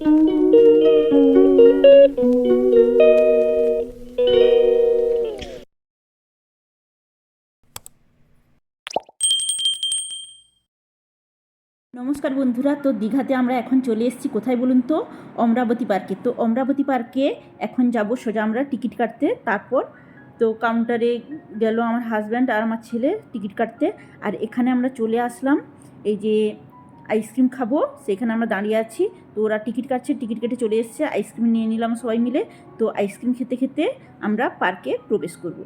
নমস্কার বন্ধুরা, তো দীঘাতে আমরা এখন চলে এসেছি। কোথায় বলুন তো? অমরাবতী পার্কে। তো অমরাবতী পার্কে এখন যাব, সোজা আমরা টিকিট কাটতে। তারপর তো কাউন্টারে গেল আমার হাজব্যান্ড আর আমার ছেলে টিকিট কাটতে। আর এখানে আমরা চলে আসলাম এই যে আইসক্রিম খাব, সেখানে আমরা দাঁড়িয়ে আছি। তো ওরা টিকিট কাটছে, টিকিট কেটে চলে এসছে, আইসক্রিম নিয়ে নিলাম সবাই মিলে। তো আইসক্রিম খেতে খেতে আমরা পার্কে প্রবেশ করব।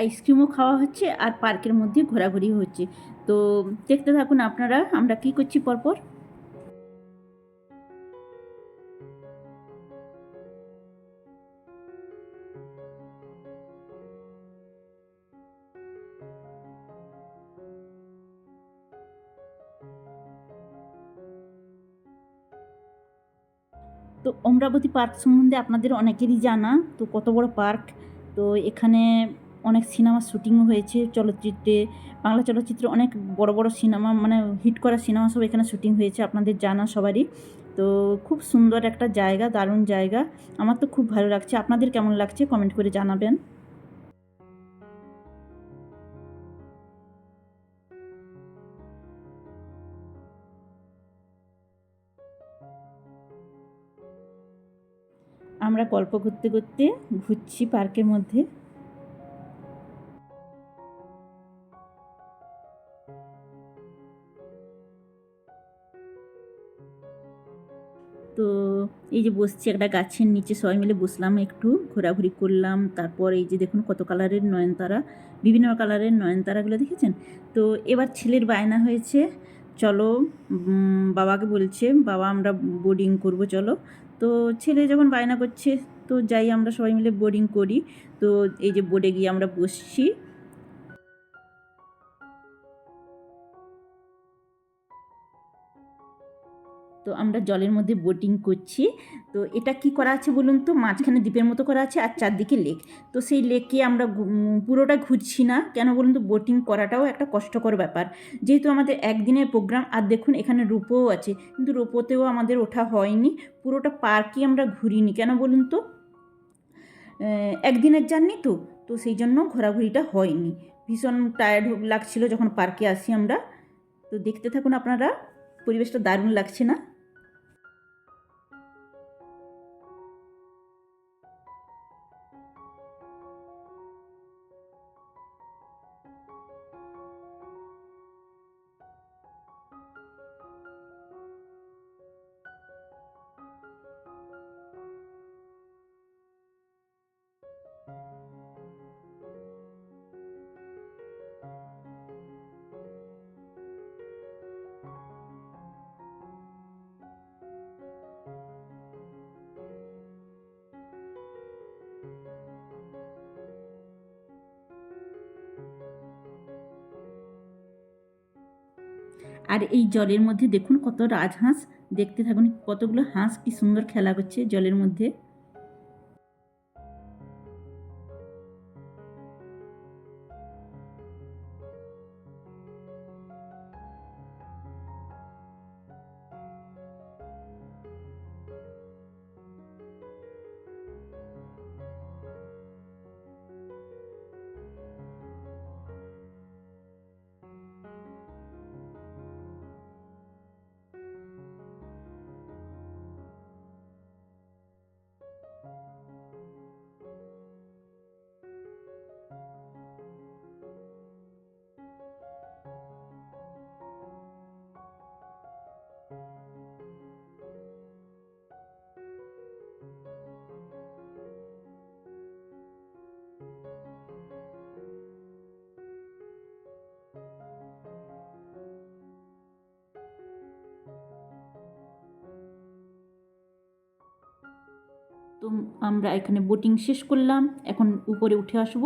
আইসক্রিমও খাওয়া হচ্ছে আর পার্কের মধ্যে ঘোরাঘুরি হচ্ছে। তো দেখতে থাকুন আপনারা, আমরা কি করছি পরপর? তো অমরাবতী পার্ক সম্বন্ধে আপনাদের অনেকেরই জানা, তো কত বড় পার্ক? তো এখানে অনেক সিনেমা শুটিংও হয়েছে, চলচ্চিত্রে, বাংলা চলচ্চিত্রে অনেক বড় বড় সিনেমা মানে হিট করা সিনেমা সব এখানে শ্যুটিং হয়েছে, আপনাদের জানা সবারই। তো খুব সুন্দর একটা জায়গা, দারুণ জায়গা। আমার তো খুব ভালো লাগছে। আপনাদের কেমন লাগছে? কমেন্ট করে জানাবেন। আমরা গল্প করতে করতে ঘুরছি পার্কের মধ্যে। তো এই যে বসছি একটা গাছের নিচে, সবাই মিলে বসলাম একটু, ঘোরাঘুরি করলাম। তারপর এই যে দেখুন কত কালারের নয়নতারা, বিভিন্ন কালারের নয়নতারাগুলো দেখেছেন? তো এবার ছেলের বায়না হয়েছে, চলো বাবাকে বলছে, বাবা, আমরা বোর্ডিং করব, চলো। তো ছেলে যখন বায়না করছে, তো যাই আমরা সবাই মিলে বোর্ডিং করি। তো এই যে বোর্ডে গিয়ে আমরা বসছি। তো আমরা জলের মধ্যে বোটিং করছি। তো এটা কি করা আছে বলুন তো? মাঝখানে দ্বীপের মতো করা আছে আর চারদিকে লেক তো সেই লেকে আমরা পুরোটা ঘুরছি না। কেন বলুন তো? বোটিং করাটাও একটা কষ্টকর ব্যাপার। যেহেতু আমাদের একদিনের প্রোগ্রাম আর দেখুন এখানে রোপোও আছে। কিন্তু রোপোতেও আমাদের ওঠা হয়নি। পুরোটা পার্কই আমরা ঘুরিনি। কেন বলুন তো? একদিনের জার্নি তো। তো সেই জন্য ঘোরাঘুরিটা হয়নি। ভীষণ টায়ার্ড লাগছিল যখন পার্কে আসি আমরা। তো দেখতে থাকুন আপনারা। পরিবেশটা দারুণ লাগছে না? আর এই জলের মধ্যে দেখুন কত রাজহাঁস, দেখতে থাকুন কতগুলো হাঁস, কি সুন্দর খেলা করছে জলের মধ্যে। তো আমরা এখানে বোটিং শেষ করলাম। এখন উপরে উঠে আসব।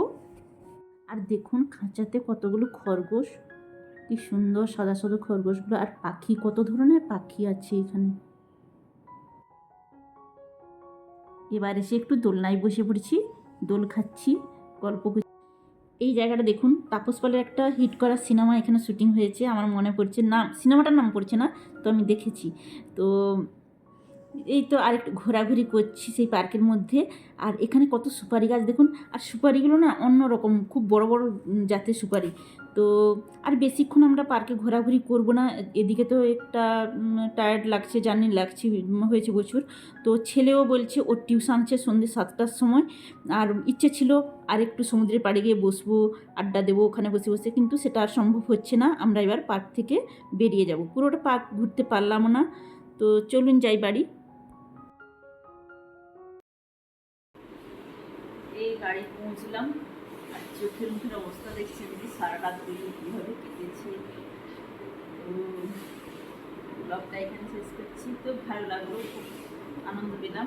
আর দেখুন খাঁচাতে কতগুলো খরগোশ। কি সুন্দর সাদা সাদা খরগোশগুলো। আর পাখি, কত ধরনের পাখি আছে এখানে। এবার এসে একটু দোলনায় বসে পড়েছি। দোল খাচ্ছি, গল্প এই জায়গাটা দেখুন, তাপস পালের একটা হিট করা সিনেমা এখানে শুটিং হয়েছে। আমার মনে পড়ছে নাম সিনেমাটার নাম পড়ছে না, তো আমি দেখেছি। তো এই তো আরেকটু ঘোরাঘুরি করছি সেই পার্কের মধ্যে। আর এখানে কত সুপারি গাছ দেখুন। আর সুপারিগুলো না অন্য রকম, খুব বড় বড় জাতের সুপারি। তো আর বেশিক্ষণ আমরা পার্কে ঘোরাঘুরি করব না। এদিকে তো একটা টায়ার্ড লাগছে, জার্নি লাগছে, হয়েছে প্রচুর। তো ছেলেও বলছে ওর টিউশন আছে সন্ধ্যে সাতটার সময়। আর ইচ্ছে ছিল আর একটু সমুদ্রের পাড়ে গিয়ে বসবো, আড্ডা দেবো, ওখানে বসে বসে। কিন্তু সেটা আর সম্ভব হচ্ছে না। আমরা এবার পার্ক থেকে বেরিয়ে যাব। পুরোটা পার্ক ঘুরতে পারলামও না। তো চলুন যাই বাড়ি। পৌঁছলাম আর চোখের মুখের অবস্থা দেখছি যদি সারা রাত দিয়ে কীভাবে কেটেছে। তো ব্লগটা এখানে শেষ করছি। তো ভালো লাগল, খুব আনন্দ পেলাম।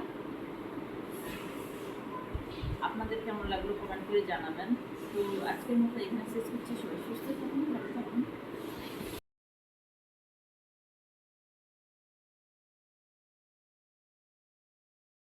আপনাদের কেমন লাগল কমেন্ট করে জানাবেন। তো আজকের মতো এখানে শেষ করছি। সবাই সুস্থ থাকুন, ভালো থাকুন।